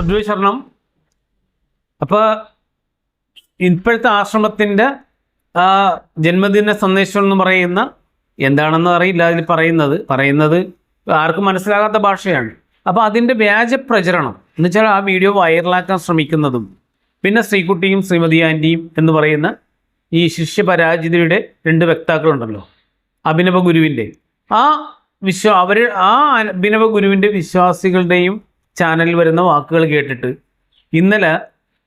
സദ്വേ ശരണം അപ്പോൾ ഇപ്പോഴത്തെ ആശ്രമത്തിന്റെ ജന്മദിന സന്ദേശം എന്ന് പറയുന്ന എന്താണെന്ന് അറിയില്ല അതിൽ പറയുന്നത്. പറയുന്നത് ആർക്കും മനസ്സിലാകാത്ത ഭാഷയാണ്. അപ്പോൾ അതിന്റെ വ്യാജ പ്രചരണം. എന്ന് വെച്ചാൽ ആ വീഡിയോ വൈറലാക്കാൻ ശ്രമിക്കുന്നതും പിന്നെ ശ്രീകുട്ടിയും ശ്രീമതി ആന്റിയും എന്ന് പറയുന്ന ഈ ശിഷ്യപരാജിതയുടെ രണ്ട് വക്താക്കളുണ്ടല്ലോ അഭിനവ ഗുരുവിന്റെ ആ വിശ്വ അവർ ആ അഭിനവ ഗുരുവിന്റെ വിശ്വാസികളുടെയും ചാനലിൽ വരുന്ന വാക്കുകൾ കേട്ടിട്ട് ഇന്നലെ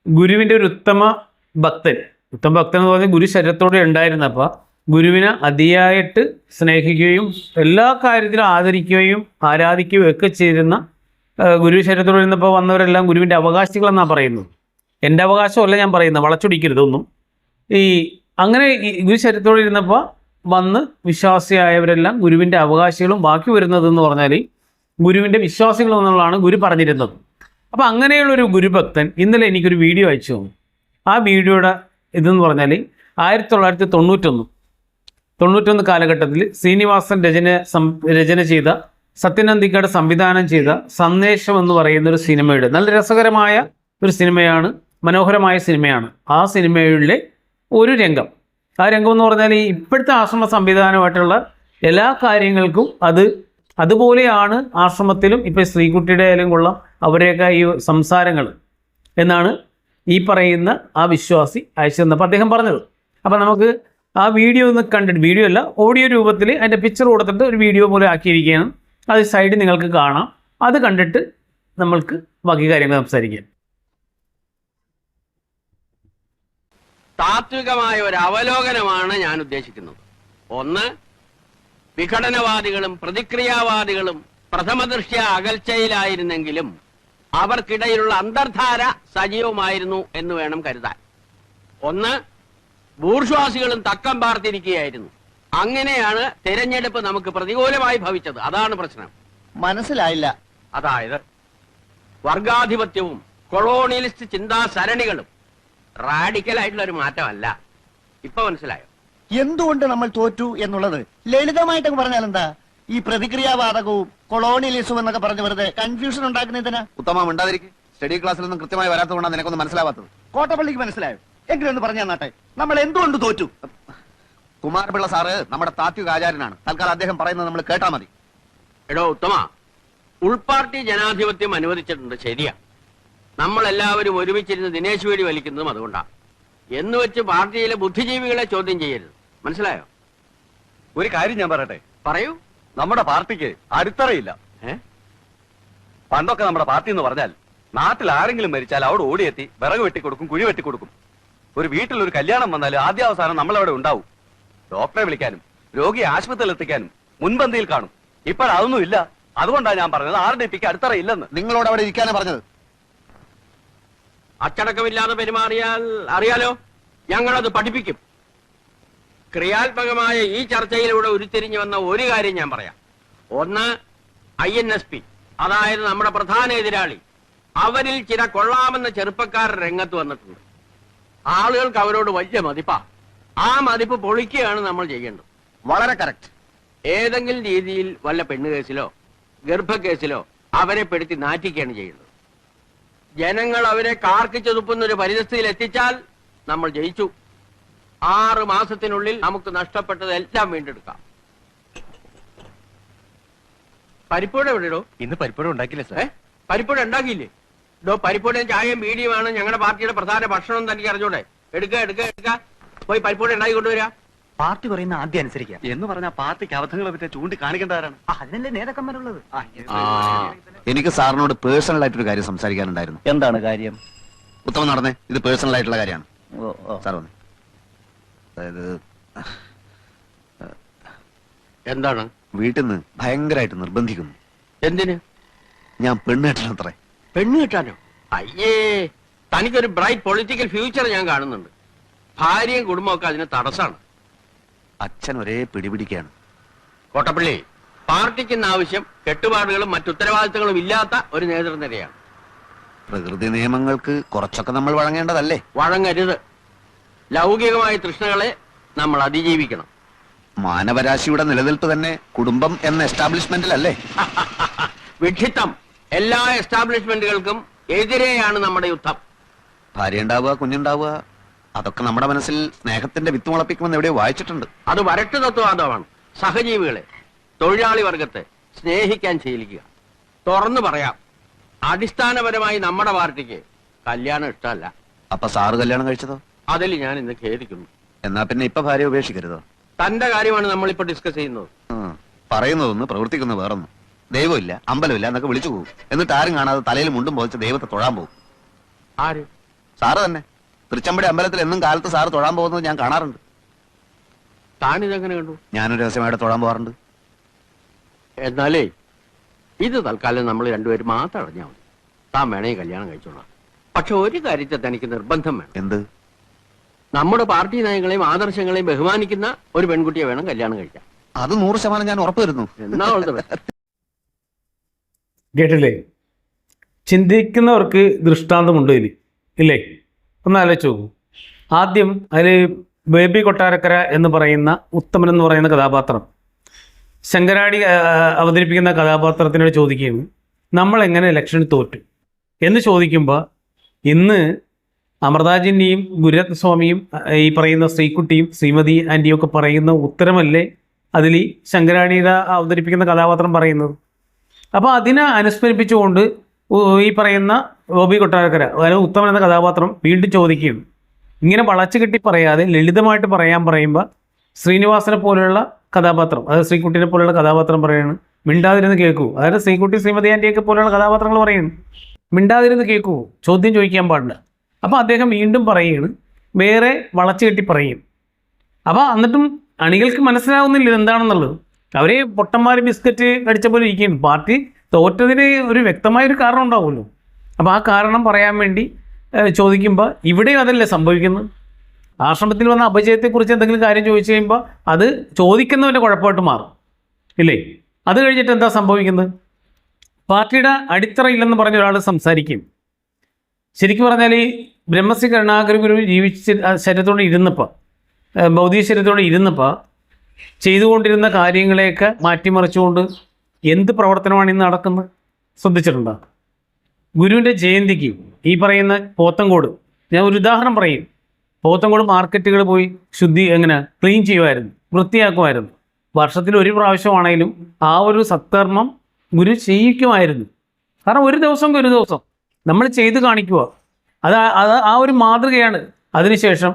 ഗുരുവിന്റെ ഒരു ഉത്തമ ഭക്തൻ ഉത്തമ ഭക്തൻ എന്ന് പറഞ്ഞാൽ ഗുരു ശരീരത്തോടെ ഉണ്ടായിരുന്നപ്പോൾ ഗുരുവിനെ അതിയായിട്ട് സ്നേഹിക്കുകയും എല്ലാ കാര്യത്തിലും ആദരിക്കുകയും ആരാധിക്കുകയും ഒക്കെ ചെയ്തിരുന്ന ഗുരു ശരീരത്തോടെ ഇരുന്നപ്പോൾ വന്നവരെല്ലാം ഗുരുവിന്റെ അവകാശികളെന്നാണ് പറയുന്നത്. എന്റെ അവകാശമല്ല ഞാൻ പറയുന്നത് വളച്ചൊടിക്കരുതൊന്നും ഈ അങ്ങനെ ഗുരു ശരീരത്തോടെ ഇരുന്നപ്പോൾ വന്ന് വിശ്വാസിയായവരെല്ലാം ഗുരുവിന്റെ അവകാശികളും ബാക്കി വരുന്നതെന്ന് പറഞ്ഞാൽ ഗുരുവിന്റെ വിശ്വാസികൾ എന്നുള്ളതാണ് ഗുരു പറഞ്ഞിരുന്നത്. അപ്പോൾ അങ്ങനെയുള്ള ഒരു ഗുരുഭക്തൻ ഇന്നലെ എനിക്കൊരു വീഡിയോ അയച്ചു തന്നു. ആ വീഡിയോയുടെ ഇതെന്ന് പറഞ്ഞാൽ ആയിരത്തി തൊള്ളായിരത്തി തൊണ്ണൂറ്റൊന്ന് തൊണ്ണൂറ്റൊന്ന് കാലഘട്ടത്തിൽ ശ്രീനിവാസൻ രചന രചന ചെയ്ത സത്യനന്ദിക്കയുടെ സംവിധാനം ചെയ്ത സന്ദേശം എന്ന് പറയുന്ന ഒരു സിനിമയുടെ നല്ല രസകരമായ ഒരു സിനിമയാണ് മനോഹരമായ സിനിമയാണ്. ആ സിനിമയിലെ ഒരു രംഗം. ആ രംഗം എന്ന് പറഞ്ഞാൽ ഇപ്പോഴത്തെ ആശ്രമ സംവിധാനമായിട്ടുള്ള എല്ലാ കാര്യങ്ങൾക്കും അത് അതുപോലെയാണ് ആശ്രമത്തിലും ഇപ്പോൾ ശ്രീകുട്ടിയുടെ ആയാലും കൊള്ളാം അവരെയൊക്കെ ഈ സംസാരങ്ങൾ എന്നാണ് ഈ പറയുന്ന ആ വിശ്വാസി അയച്ചു തന്നപ്പോൾ അദ്ദേഹം പറഞ്ഞത് അപ്പോൾ നമുക്ക് ആ വീഡിയോ ഒന്ന് കണ്ടിട്ട് വീഡിയോ അല്ല ഓഡിയോ രൂപത്തിൽ അതിന്റെ പിക്ചർ കൊടുത്തിട്ട് ഒരു വീഡിയോ പോലെ ആക്കിയിരിക്കുകയാണ്. അത് സൈഡിൽ നിങ്ങൾക്ക് കാണാം. അത് കണ്ടിട്ട് നമ്മൾക്ക് ബാക്കി കാര്യങ്ങൾ സംസാരിക്കാം. താത്വികമായ ഒരു അവലോകനമാണ് ഞാൻ ഉദ്ദേശിക്കുന്നത്. ഒന്ന് വിഘടനവാദികളും പ്രതിക്രിയാവാദികളും പ്രഥമദൃഷ്ട്യ അകൽച്ചയിലായിരുന്നെങ്കിലും അവർക്കിടയിലുള്ള അന്തർധാര സജീവമായിരുന്നു എന്ന് വേണം കരുതാൻ. ഒന്ന് ബൂർഷ്വാസികളും തക്കം പാർത്തിരിക്കുകയായിരുന്നു. അങ്ങനെയാണ് തെരഞ്ഞെടുപ്പ് നമുക്ക് പ്രതികൂലമായി ഭവിച്ചത്. അതാണ് പ്രശ്നം. മനസ്സിലായില്ല. അതായത് വർഗാധിപത്യവും കൊളോണിയലിസ്റ്റ് ചിന്താ സരണികളും റാഡിക്കൽ ആയിട്ടുള്ള ഒരു മാറ്റമല്ല. ഇപ്പൊ മനസ്സിലായോ? എന്തുകൊണ്ട് നമ്മൾ തോറ്റു എന്നുള്ളത്? ലളിതമായിട്ട് പറഞ്ഞാൽ എന്താ? ഈ പ്രതിക്രിയാവാദകവും കൊളോണിയലിസവും എന്നൊക്കെ പറഞ്ഞു വെറുതെ കൺഫ്യൂഷൻ ഉണ്ടാക്കുന്നതിനാ ഉത്തമം ഉണ്ടാതിരിക്കും സ്റ്റഡി ക്ലാസ്സിൽ ഒന്നും കൃത്യമായി വരാത്തതുകൊണ്ടാണ് നിനക്കൊന്നും മനസ്സിലാവാത്തത്. കോട്ടപ്പള്ളിക്ക് മനസ്സിലായോ? എങ്കിലും ഒന്ന് പറഞ്ഞു തന്നാട്ടെ നമ്മൾ എന്തുകൊണ്ട് തോറ്റു? കുമാരപിള്ള സാറ് നമ്മുടെ താത്വിക ആചാര്യനാണ്. തൽക്കാലം അദ്ദേഹം പറയുന്നത് നമ്മൾ കേട്ടാ മതി. എടോ ഉത്തമ. ഉൾപാർട്ടി ജനാധിപത്യം അനുവദിച്ചിട്ടുണ്ട് ശരിയാ. നമ്മൾ എല്ലാവരും ഒരുമിച്ചിരുന്ന് ദിനേശ് വേടി വലിക്കുന്നതും അതുകൊണ്ടാണ് എന്ന് വെച്ച് പാർട്ടിയിലെ ബുദ്ധിജീവികളെ ചോദ്യം ചെയ്യരുത്. മനസ്സിലായോ? ഒരു കാര്യം ഞാൻ പറയട്ടെ? പറയൂ. നമ്മുടെ പാർട്ടിക്ക് അടിത്തറയില്ല. ഏ? പണ്ടൊക്കെ നമ്മുടെ പാർട്ടി എന്ന് പറഞ്ഞാൽ നാട്ടിൽ ആരെങ്കിലും മരിച്ചാൽ അവിടെ ഓടിയെത്തി വിറക് വെട്ടിക്കൊടുക്കും കുഴി വെട്ടിക്കൊടുക്കും ഒരു വീട്ടിൽ ഒരു കല്യാണം വന്നാൽ ആദ്യാവസാനം നമ്മളവിടെ ഉണ്ടാവും. ഡോക്ടറെ വിളിക്കാനും രോഗിയെ ആശുപത്രിയിൽ എത്തിക്കാനും മുൻപന്തിയിൽ കാണും. ഇപ്പോഴതൊന്നും ഇല്ല. അതുകൊണ്ടാണ് ഞാൻ പറഞ്ഞത് ആർ ഡി പിക്ക് അടിത്തറ ഇല്ലെന്ന് നിങ്ങളോട് അവിടെ ഇരിക്കാനാണ് പറഞ്ഞത്? അച്ചടക്കമില്ലാതെ പെരുമാറിയാൽ അറിയാലോ ഞങ്ങളത് പഠിപ്പിക്കും. ക്രിയാത്മകമായ ഈ ചർച്ചയിലൂടെ ഉരുത്തിരിഞ്ഞു വന്ന ഒരു കാര്യം ഞാൻ പറയാം. ഒന്ന് ഐ എൻ എസ് പി അതായത് നമ്മുടെ പ്രധാന എതിരാളി. അവരിൽ ചില കൊള്ളാമെന്ന ചെറുപ്പക്കാർ രംഗത്ത് വന്നിട്ടുണ്ട്. ആളുകൾക്ക് അവരോട് വലിയ മതിപ്പാ. ആ മതിപ്പ് പൊളിക്കുകയാണ് നമ്മൾ ചെയ്യേണ്ടത്. വളരെ കറക്റ്റ്. ഏതെങ്കിലും രീതിയിൽ വല്ല പെണ്ണ് കേസിലോ ഗർഭക്കേസിലോ അവരെ പെടുത്തി നാറ്റിക്കുകയാണ് ചെയ്യുന്നത്. ജനങ്ങൾ അവരെ കാർക്കിച്ചൊതുപ്പുന്ന ഒരു പരിതസ്ഥിതിയിൽ എത്തിച്ചാൽ നമ്മൾ ജയിച്ചു. ആറ് മാസത്തിനുള്ളിൽ നമുക്ക് നഷ്ടപ്പെട്ടത് എല്ലാം വീണ്ടെടുക്കാം. പരിപ്പൂടെ എവിടെയോ ഇന്ന് പരിപ്പോട ഉണ്ടാക്കില്ല സാർ? പരിപ്പൂടെ ഉണ്ടാക്കിയില്ലേ? ഇതോ പരിപ്പൂടെയും ചായയും ബീഡിയുമാണ് ഞങ്ങളുടെ പാർട്ടിയുടെ പ്രധാന ഭക്ഷണം തനിക്ക് അറിഞ്ഞൂടെ? എടുക്ക എടുക്ക എടുക്ക. പോയി പരിപ്പൂടെ ഉണ്ടാക്കി കൊണ്ടുവരാ. പാർട്ടി പറയുന്ന ആദ്യം അനുസരിക്കാം. എന്ന് പറഞ്ഞ പാർട്ടിക്ക് അബദ്ധങ്ങളെ പറ്റി ചൂണ്ടി കാണിക്കേണ്ടവരാണ് അതിനല്ലേ നേതാക്കന്മാരുള്ളത് എനിക്ക് സാറിനോട് പേഴ്സണൽ ആയിട്ട് ഒരു കാര്യം സംസാരിക്കാനുണ്ടായിരുന്നു. എന്താണ് കാര്യം? ഉത്തമം നടന്നേ. ഇത് പേഴ്സണൽ ആയിട്ടുള്ള കാര്യമാണ്. ഓ, ഓ. സാർ വന്നേ. അതായത് എന്താണ്? വീട്ടിൽ നിന്ന് ഭയങ്കരമായിട്ട് നിർബന്ധിക്കുന്നു. എന്തിന്? ഞാൻ പെണ്ണ് കെട്ടണത്രേ. പെണ്ണ് കിട്ടാനോ? അയ്യേ തനിക്കൊരു ബ്രൈറ്റ് പൊളിറ്റിക്കൽ ഫ്യൂച്ചർ ഞാൻ കാണുന്നുണ്ട്. ഭാര്യയും കുടുംബവും ഒക്കെ അതിന് തടസ്സാണ്. അച്ഛൻ ഒരേ പിടിപിടിക്കാണ്. കോട്ടപ്പള്ളി പാർട്ടിക്ക് ഇന്ന് ആവശ്യം കെട്ടുപാടുകളും മറ്റുത്തരവാദിത്തങ്ങളും ഇല്ലാത്ത ഒരു നേതൃനിരയാണ്. പ്രകൃതി നിയമങ്ങൾക്ക് കുറച്ചൊക്കെ നമ്മൾ വഴങ്ങേണ്ടതല്ലേ? വഴങ്ങരുത്. ലൗകികമായ തൃഷ്ണകളെ നമ്മൾ അതിജീവിക്കണം. മാനവരാശിയുടെ നിലനിൽപ്പ് തന്നെ കുടുംബം എന്ന എസ്റ്റാബ്ലിഷ്മെന്റിലല്ലേ? വിഡ്ഢിത്തം. എല്ലാ എസ്റ്റാബ്ലിഷ്മെന്റുകൾക്കും എതിരെയാണ് നമ്മുടെ യുദ്ധം. ഭാര്യ ഉണ്ടാവുക കുഞ്ഞുണ്ടാവുക അതൊക്കെ നമ്മുടെ മനസ്സിൽ സ്നേഹത്തിന്റെ വിത്ത് മുളപ്പിക്കുമെന്ന് എവിടെയോ വായിച്ചിട്ടുണ്ട്. അത് വരട്ട് തത്വവാദമാണ്. സഹജീവികളെ തൊഴിലാളി വർഗത്തെ സ്നേഹിക്കാൻ ശീലിക്കുക. തുറന്നു പറയാം അടിസ്ഥാനപരമായി നമ്മുടെ പാർട്ടിക്ക് കല്യാണം ഇഷ്ടമല്ല. അപ്പൊ സാറ് കല്യാണം കഴിച്ചതോ? അതിൽ ഞാൻ ഇന്ന് ഖേദിക്കുന്നു. എന്നാ പിന്നെ ഇപ്പൊ ഭാര്യ ഉപേക്ഷിക്കരുത്? തന്റെ കാര്യമാണ് നമ്മൾ നമ്മളിപ്പോ ഡിസ്കസ് ചെയ്യുന്നത്. പറയുന്നതൊന്ന് പ്രവർത്തിക്കുന്ന വേറൊന്നും. ദൈവമില്ല അമ്പലമില്ല എന്നൊക്കെ വിളിച്ചു പോകും എന്നിട്ട് ആരും കാണാതെ തലയിൽ മുണ്ടും പോയിച്ച് ദൈവത്തെ തൊഴാൻ പോകും ആര്? സാറ് തന്നെ. തൃച്ചമ്പടി അമ്പലത്തിൽ എന്നും കാലത്ത് സാറ് തൊഴാൻ പോകുന്നത് ഞാൻ കാണാറുണ്ട്. താനിതെങ്ങനെ കണ്ടു? ഞാനൊരു രഹസ്യമായിട്ട് തൊഴാൻ പോകാറുണ്ട്. എന്നാലേ ഇത് തൽക്കാലം നമ്മൾ രണ്ടുപേരും മാത്രം അറിഞ്ഞാൽ മതി. താൻ വേണമെങ്കിൽ കല്യാണം കഴിച്ചോളാം. പക്ഷെ ഒരു കാര്യത്തെ തനിക്ക് നിർബന്ധം വേണം. എന്ത്? നമ്മുടെ പാർട്ടി നയങ്ങളെയും ആദർശങ്ങളെയും ബഹുമാനിക്കുന്ന ഒരു പെൺകുട്ടിയെ വേണം കല്യാണം കഴിക്കാൻ. അത് നൂറ് ശതമാനം ഞാൻ ഉറപ്പ് തരുന്നു എന്നാ കേട്ടില്ലേ? ചിന്തിക്കുന്നവർക്ക് ദൃഷ്ടാന്തമുണ്ട് ഇതിൽ ഇല്ലേ? ഒന്ന് ആലോചിച്ച് നോക്കൂ. ആദ്യം അതിൽ ബേബി കൊട്ടാരക്കര എന്ന് പറയുന്ന ഉത്തമൻ എന്ന് പറയുന്ന കഥാപാത്രം. ശങ്കരാടി അവതരിപ്പിക്കുന്ന കഥാപാത്രത്തിനോട് ചോദിക്കുകയാണ് നമ്മൾ എങ്ങനെ ഇലക്ഷനിൽ തോറ്റു? എന്ന് ചോദിക്കുമ്പോൾ ഇന്ന് അമൃതാജിന്റെയും ഗുരുരത്ന സ്വാമിയും ഈ പറയുന്ന ശ്രീകുട്ടിയും ശ്രീമതി ആന്റിയും ഒക്കെ പറയുന്ന ഉത്തരമല്ലേ അതിൽ ഈ ശങ്കരാണിയത അവതരിപ്പിക്കുന്ന കഥാപാത്രം പറയുന്നത്? അപ്പോൾ അതിനെ അനുസ്മരിപ്പിച്ചുകൊണ്ട് ഈ പറയുന്ന ഗോപി കൊട്ടാരക്കര അതായത് ഉത്തമൻ എന്ന കഥാപാത്രം വീണ്ടും ചോദിക്കുകയാണ്. ഇങ്ങനെ വളച്ചു കെട്ടി പറയാതെ ലളിതമായിട്ട് പറയാൻ പറയുമ്പോൾ ശ്രീനിവാസനെ പോലെയുള്ള കഥാപാത്രം അതായത് ശ്രീകുട്ടിനെ പോലെയുള്ള കഥാപാത്രം പറയാണ് മിണ്ടാതിരുന്ന് കേൾക്കൂ. അതായത് ശ്രീകുട്ടി ശ്രീമതി ആന്റിയൊക്കെ പോലെയുള്ള കഥാപാത്രങ്ങൾ പറയുന്നു മിണ്ടാതിരുന്ന് കേൾക്കൂ. ചോദ്യം ചോദിക്കാൻ പാടില്ല. അപ്പോൾ അദ്ദേഹം വീണ്ടും പറയുകയാണ് വേറെ വളച്ചു കെട്ടി പറയും അപ്പോൾ എന്നിട്ടും അണികൾക്ക് മനസ്സിലാവുന്നില്ല എന്താണെന്നുള്ളത് അവരെ പൊട്ടന്മാർ ബിസ്ക്കറ്റ് കടിച്ച പോലെ ഇരിക്കുകയാണ്. പാർട്ടി തോറ്റതിന് ഒരു വ്യക്തമായൊരു കാരണം ഉണ്ടാവുമല്ലോ. അപ്പോൾ ആ കാരണം പറയാൻ വേണ്ടി ചോദിക്കുമ്പോൾ ഇവിടെയും അതല്ലേ സംഭവിക്കുന്നത്? ആശ്രമത്തിൽ വന്ന അപജയത്തെക്കുറിച്ച് എന്തെങ്കിലും കാര്യം ചോദിച്ചു കഴിയുമ്പോൾ അത് ചോദിക്കുന്നവന്റെ കുഴപ്പമായിട്ട് മാറും. ഇല്ലേ? അത് കഴിഞ്ഞിട്ട് എന്താ സംഭവിക്കുന്നത്? പാർട്ടിയുടെ അടിത്തറയില്ലെന്ന് പറഞ്ഞ ഒരാൾ സംസാരിക്കും. ശരിക്കും പറഞ്ഞാൽ ബ്രഹ്മശ്രീ കരുണാകര ഗുരു ജീവിച്ച ശരീരത്തോടെ ഇരുന്നപ്പോൾ ഭൗതിക ശരീരത്തോടെ ഇരുന്നപ്പോൾ ചെയ്തുകൊണ്ടിരുന്ന കാര്യങ്ങളെയൊക്കെ മാറ്റിമറിച്ചുകൊണ്ട് എന്ത് പ്രവർത്തനമാണ് ഇന്ന് നടക്കുന്നത്? ശ്രദ്ധിച്ചിട്ടുണ്ടോ? ഗുരുവിന്റെ ജയന്തിക്ക് ഈ പറയുന്ന പോത്തങ്കോട് ഞാൻ ഒരു ഉദാഹരണം പറയും. പോത്തങ്കോട് മാർക്കറ്റുകൾ പോയി ശുദ്ധി എങ്ങനെ ക്ലീൻ ചെയ്യുമായിരുന്നു വൃത്തിയാക്കുമായിരുന്നു. വർഷത്തിൽ ഒരു പ്രാവശ്യമാണെങ്കിലും ആ ഒരു സത്കർമ്മം ഗുരു ചെയ്യിക്കുമായിരുന്നു കാരണം ഒരു ദിവസം ഒരു ദിവസം നമ്മൾ ചെയ്ത് കാണിക്കുക അത് അത് ആ ഒരു മാതൃകയാണ്. അതിനുശേഷം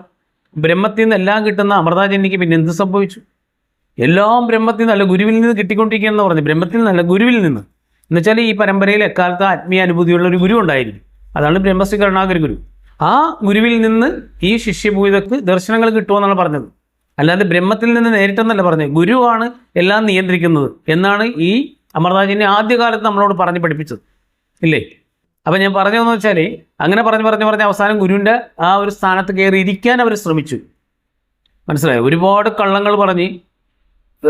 ബ്രഹ്മത്തിൽ നിന്ന് എല്ലാം കിട്ടുന്ന അമൃതാജനിക്ക് പിന്നെ എന്ത് സംഭവിച്ചു? എല്ലാം ബ്രഹ്മത്തിൽ നിന്നല്ല ഗുരുവിൽ നിന്ന് കിട്ടിക്കൊണ്ടിരിക്കുകയെന്ന് പറഞ്ഞു. ബ്രഹ്മത്തിൽ നിന്നല്ല ഗുരുവിൽ നിന്ന്. എന്നുവെച്ചാൽ ഈ പരമ്പരയിൽ എക്കാലത്ത് ആത്മീയ അനുഭൂതിയുള്ള ഒരു ഗുരു ഉണ്ടായിരിക്കും. അതാണ് ബ്രഹ്മശ്രീ കരുണാകര ഗുരു. ആ ഗുരുവിൽ നിന്ന് ഈ ശിഷ്യഭൂതക്ക് ദർശനങ്ങൾ കിട്ടുമെന്നാണ് പറഞ്ഞത്. അല്ലാതെ ബ്രഹ്മത്തിൽ നിന്ന് നേരിട്ടെന്നല്ല പറഞ്ഞത്. ഗുരുവാണ് എല്ലാം നിയന്ത്രിക്കുന്നത് എന്നാണ് ഈ അമർദാജിനെ ആദ്യകാലത്ത് നമ്മളോട് പറഞ്ഞ് പഠിപ്പിച്ചത്. ഇല്ലേ? അപ്പം ഞാൻ പറഞ്ഞതെന്ന് വെച്ചാൽ അങ്ങനെ പറഞ്ഞ് പറഞ്ഞ് പറഞ്ഞ് അവസാനം ഗുരുവിന്റെ ആ ഒരു സ്ഥാനത്ത് കയറി ഇരിക്കാൻ അവർ ശ്രമിച്ചു. മനസ്സിലായോ? ഒരുപാട് കള്ളങ്ങൾ പറഞ്ഞ്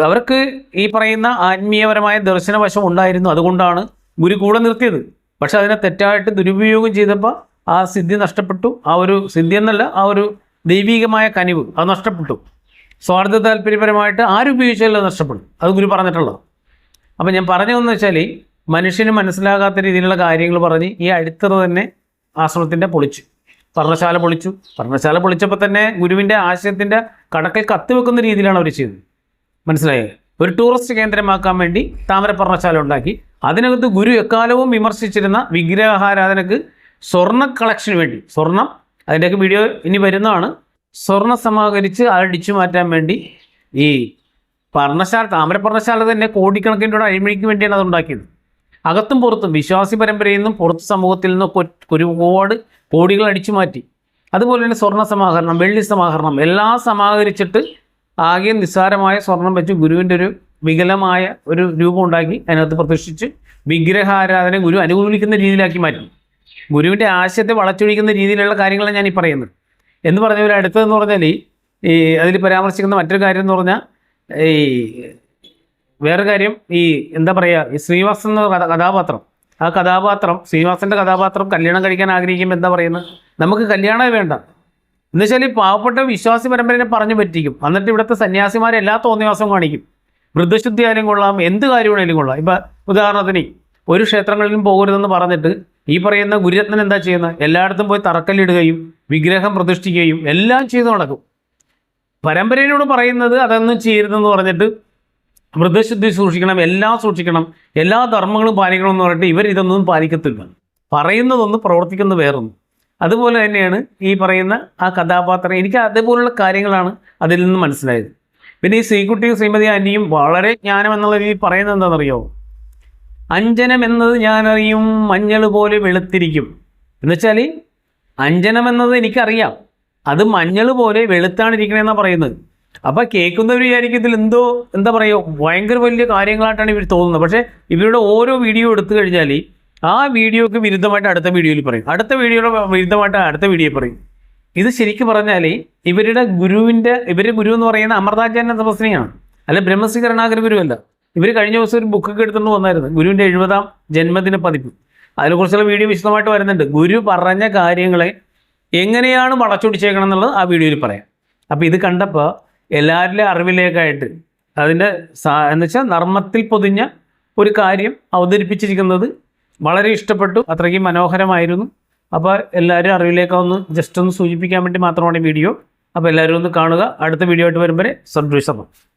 അവർക്ക് ഈ പറയുന്ന ആത്മീയപരമായ ദർശനവശം ഉണ്ടായിരുന്നു. അതുകൊണ്ടാണ് ഗുരു കൂടെ നിർത്തിയത്. പക്ഷെ അതിനെ തെറ്റായിട്ട് ദുരുപയോഗം ചെയ്തപ്പോൾ ആ സിദ്ധി നഷ്ടപ്പെട്ടു. ആ ഒരു സിദ്ധി എന്നല്ല ആ ഒരു ദൈവികമായ കനിവ് അത് നഷ്ടപ്പെട്ടു. സ്വാർത്ഥ താല്പര്യപരമായിട്ട് ആരുപയോഗിച്ചാലും അത് നഷ്ടപ്പെടും. അത് ഗുരു പറഞ്ഞിട്ടുള്ളത്. അപ്പം ഞാൻ പറഞ്ഞതെന്ന് വെച്ചാൽ മനുഷ്യന് മനസ്സിലാകാത്ത രീതിയിലുള്ള കാര്യങ്ങൾ പറഞ്ഞ് ഈ അടിത്തറ തന്നെ ആശ്രമത്തിന്റെ പൊളിച്ചു. പർണശാല പൊളിച്ചു. പർണശാല പൊളിച്ചപ്പോൾ തന്നെ ഗുരുവിന്റെ ആശയത്തിന്റെ കടക്കൽ കത്തിവെക്കുന്ന രീതിയിലാണ് അവർ ചെയ്തത്. മനസ്സിലായോ? ഒരു ടൂറിസ്റ്റ് കേന്ദ്രമാക്കാൻ വേണ്ടി താമര പർണശാല ഉണ്ടാക്കി. അതിനകത്ത് ഗുരു എക്കാലവും വിമർശിച്ചിരുന്ന വിഗ്രഹാരാധനക്ക് സ്വർണ കളക്ഷന് വേണ്ടി. സ്വർണം അതിന്റെയൊക്കെ വീഡിയോ ഇനി വരുന്നതാണ്. സ്വർണം സമാഹരിച്ച് അടിച്ചു മാറ്റാൻ വേണ്ടി ഈ പർണശാല താമര പർണശാല തന്നെ കോടിക്കണക്കിന്റെ അഴിമഴിക്ക് വേണ്ടിയാണ് അത് ഉണ്ടാക്കിയത്. അകത്തും പുറത്തും വിശ്വാസി പരമ്പരയിൽ നിന്നും പുറത്ത് സമൂഹത്തിൽ നിന്നും ഒരുപാട് കോടികൾ അടിച്ചു മാറ്റി. അതുപോലെ തന്നെ സ്വർണ സമാഹരണം വെള്ളി സമാഹരണം എല്ലാം സമാഹരിച്ചിട്ട് ആകെ നിസ്സാരമായ സ്വർണം വെച്ച് ഗുരുവിന്റെ ഒരു വികലമായ ഒരു രൂപം ഉണ്ടാക്കി അതിനകത്ത് പ്രതിഷ്ഠിച്ച് വിഗ്രഹാരാധന ഗുരു അനുകൂലിക്കുന്ന രീതിയിലാക്കി മാറ്റി. ഗുരുവിന്റെ ആശയത്തെ വളച്ചൊഴിക്കുന്ന രീതിയിലുള്ള കാര്യങ്ങളാണ് ഞാൻ ഈ പറയുന്നത്. എന്ന് പറഞ്ഞ ഒരു അടുത്തതെന്ന് പറഞ്ഞാൽ ഈ അതിൽ പരാമർശിക്കുന്ന മറ്റൊരു കാര്യം എന്ന് പറഞ്ഞാൽ ഈ വേറെ കാര്യം ഈ എന്താ പറയുക ഈ ശ്രീനിവാസൻ എന്ന കഥാപാത്രം. ആ കഥാപാത്രം ശ്രീനിവാസന്റെ കഥാപാത്രം കല്യാണം കഴിക്കാൻ ആഗ്രഹിക്കുമ്പോൾ എന്താ പറയുന്നത് നമുക്ക് കല്യാണമേ വേണ്ട. എന്നുവെച്ചാൽ ഈ പാവപ്പെട്ട വിശ്വാസി പരമ്പരനെ പറഞ്ഞു പറ്റിക്കും. എന്നിട്ട് ഇവിടുത്തെ സന്യാസിമാരെ എല്ലാ തോന്നിവാസവും കാണിക്കും. വൃദ്ധശുദ്ധി ആയാലും കൊള്ളാം എന്ത് കാര്യം വേണേലും കൊള്ളാം. ഇപ്പം ഉദാഹരണത്തിന് ഒരു ക്ഷേത്രങ്ങളിലും പോകരുതെന്ന് പറഞ്ഞിട്ട് ഈ പറയുന്ന ഗുരുരത്നൻ എന്താ ചെയ്യുന്നത് എല്ലായിടത്തും പോയി തറക്കല്ലിടുകയും വിഗ്രഹം പ്രതിഷ്ഠിക്കുകയും എല്ലാം ചെയ്തു നടക്കും. പരമ്പരയോട് പറയുന്നത് അതൊന്നും ചെയ്യരുതെന്ന് പറഞ്ഞിട്ട് മൃതശുദ്ധി സൂക്ഷിക്കണം എല്ലാം സൂക്ഷിക്കണം എല്ലാ ധർമ്മങ്ങളും പാലിക്കണം എന്ന് പറഞ്ഞിട്ട് ഇവർ ഇതൊന്നും പാലിക്കത്തില്ല. പറയുന്നതൊന്ന് പ്രവർത്തിക്കുന്നത് വേറൊന്നും. അതുപോലെ തന്നെയാണ് ഈ പറയുന്ന ആ കഥാപാത്രം. എനിക്ക് അതേപോലുള്ള കാര്യങ്ങളാണ് അതിൽ നിന്ന് മനസ്സിലായത്. പിന്നെ ഈ ശ്രീകുട്ടിയും ശ്രീമതി ആന്റിയും വളരെ ജ്ഞാനം എന്നുള്ള രീതിയിൽ പറയുന്നത് എന്താണെന്നറിയോ? അഞ്ജനം എന്നത് ഞാനറിയും മഞ്ഞൾ പോലെ വെളുത്തിരിക്കും. എന്നുവെച്ചാൽ അഞ്ജനം എന്നത് എനിക്കറിയാം. അത് മഞ്ഞൾ പോലെ വെളുത്താണ് ഇരിക്കണമെന്നാണ് പറയുന്നത്. അപ്പോൾ കേൾക്കുന്നവർ വിചാരിക്കും ഇതിൽ എന്തോ എന്താ പറയുക ഭയങ്കര വലിയ കാര്യങ്ങളായിട്ടാണ് ഇവർ തോന്നുന്നത്. പക്ഷേ ഇവരുടെ ഓരോ വീഡിയോ എടുത്തു കഴിഞ്ഞാൽ ആ വീഡിയോക്ക് വിരുദ്ധമായിട്ട് അടുത്ത വീഡിയോയിൽ പറയും. അടുത്ത വീഡിയോയുടെ വിരുദ്ധമായിട്ട് അടുത്ത വീഡിയോ പറയും. ഇത് ശരിക്കും പറഞ്ഞാൽ ഇവരുടെ ഗുരുവിന്റെ ഇവരുടെ ഗുരു എന്ന് പറയുന്ന അമൃതാചാര്യ തപസ്നിയാണ് അല്ല ബ്രഹ്മശ്രീ കരുണാകര ഗുരുവല്ല. ഇവർ കഴിഞ്ഞ ദിവസം ഒരു ബുക്കൊക്കെ എടുത്തുകൊണ്ട് വന്നായിരുന്നു. ഗുരുവിന്റെ എഴുപതാം ജന്മദിന പതിപ്പ്. അതിനെക്കുറിച്ചുള്ള വീഡിയോ വിശദമായിട്ട് വരുന്നുണ്ട്. ഗുരു പറഞ്ഞ കാര്യങ്ങളെ എങ്ങനെയാണ് വളച്ചൊടിച്ചേക്കണം എന്നുള്ളത് ആ വീഡിയോയിൽ പറയാം. അപ്പോൾ ഇത് കണ്ടപ്പോൾ എല്ലാവരുടെ അറിവിലേക്കായിട്ട് അതിന്റെ സാ എന്ന് വെച്ചാൽ നർമ്മത്തിൽ പൊതിഞ്ഞ ഒരു കാര്യം അവതരിപ്പിച്ചിരിക്കുന്നത് വളരെ ഇഷ്ടപ്പെട്ടു അത്രയ്ക്ക് മനോഹരമായിരുന്നു. അപ്പോൾ എല്ലാവരും അറിവിലേക്ക് ഒന്ന് ജസ്റ്റ് ഒന്ന് സൂചിപ്പിക്കാൻ വേണ്ടി മാത്രമാണ് വീഡിയോ. അപ്പോൾ എല്ലാവരും ഒന്ന് കാണുക. അടുത്ത വീഡിയോ ആയിട്ട് വരുമ്പോൾ സദ്വിഷമം